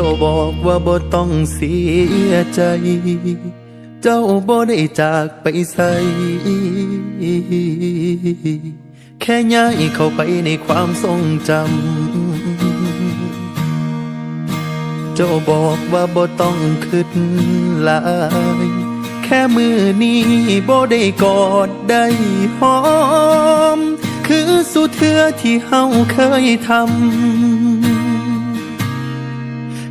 จ้าบอกว่าบ่ต้องเสียใจ เจ้าบ่ได้จากไปใส่แค่ย้ายเข้าไปในความทรงจำ เจ้าบอกว่าบ่ต้องคิดหลาย แค่มือนี้บ่ได้กอดได้หอม คือสุดเทือที่เฮาเคยทำ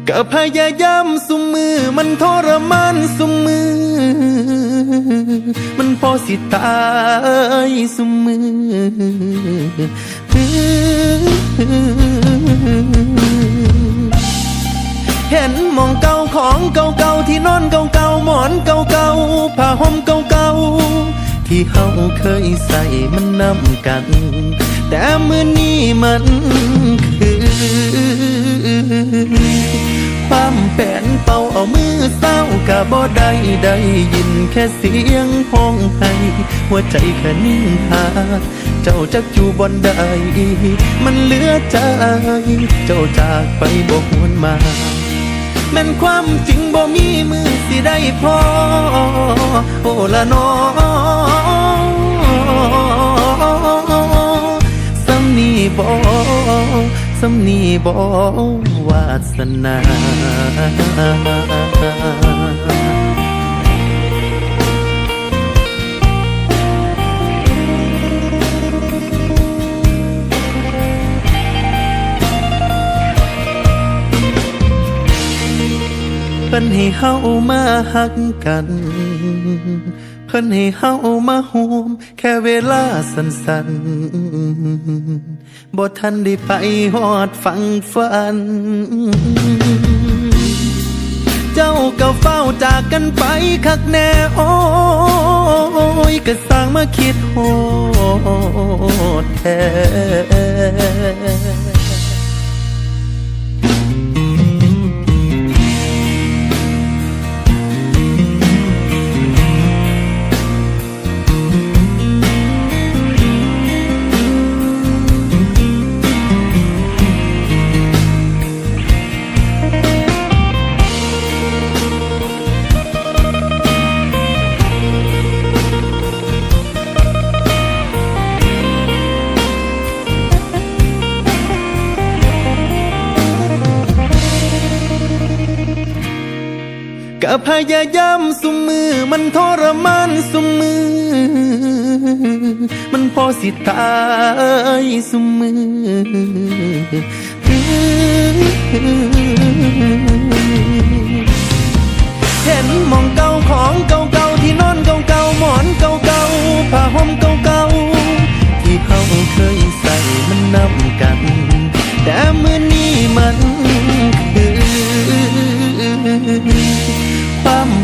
ก็พยายามสุมมือ มันทรมานสุมมือ มันพอสิตายสุมมือเห็นมองเก่าของเก่าๆที่นอนเก่าๆหมอนเก่าๆผ้าห่มเก่าๆที่เฮาเคยใส่มันนำกัน แต่มื่อนี้มันคือ กะบ่ได้ได้ยินแค่เสียงห้องไห้หัวใจแค่นิ่งหา เจ้าจักอยู่บนใดมันเหลือใจ เจ้าจากไปบ่หวนมาแม่นความจริงบ่มีมือสิได้พอ โอละนอสำนีบ่สำนีบ่วาสนา เพิ่นให้เฮามาหักกัน เพิ่นให้เฮามาห่วมแค่เวลาสั้นๆบ่ทันได้ไปฮอดฟังฝัน เจ้าก็เฝ้าจากกันไปคักแน่โอ้ยก็สร้างมาคิดโหดแท้ ก็พยายามสุมมือ มันทรมานสุมมือ มันพอสิตายสุมมือเห็นมองเก่าของเก่าๆที่นอนเก่าๆหมอนเก่าๆผ้าห่มเก่าๆที่เฮาเคยใส่มันนำกัน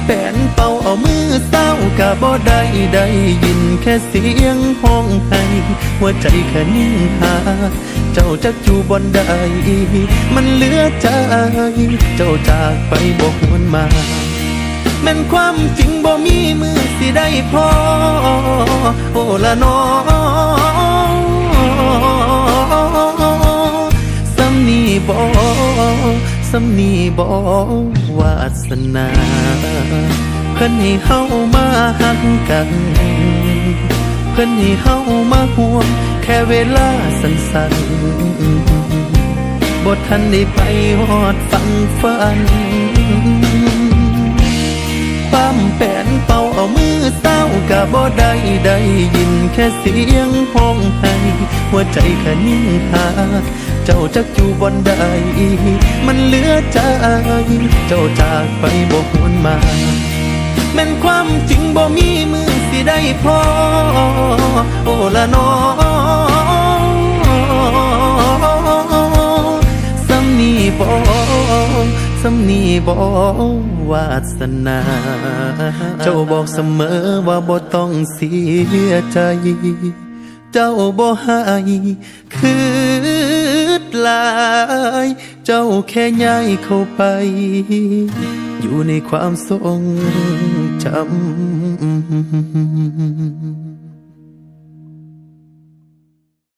แปนเป่าเอามือเศร้ากะบ่ได้ได้ยินแค่เสียงห้องไห้หัวใจแค่นิ่งหา เจ้าจักอยู่บนใดมันเหลือใจ เจ้าจากไปบ่หวนมาแม่นความจริงบ่มีมือสิได้พอโอละนอ สำนีบ่วาสนาเพิ่อนให้เฮามาหักกัน เพิ่อนให้เฮามาห่วงแค่เวลาสั้นๆบ่ทันได้ไปฮอดฟังฝันความแปนเป่าเอามือเศร้ากะบ่ได้ได้ยินแค่เสียงห้องไห้หัวใจแค่นิ่งหา เจ้าจักอยู่บนใดมันลื อใจเจ้าจากไปบ่หวนมาแม่นความจริงบ่มีมือสิได้พอโอละนอสำนีบ่สำนีบ่วาสนา เจ้าบอกเสมอว่าบ่ต้องเสียใจ เจ้าบ่ให้คืด หลาย เจ้าแค่ย้ายเข้าไป อยู่ในความทรงจำ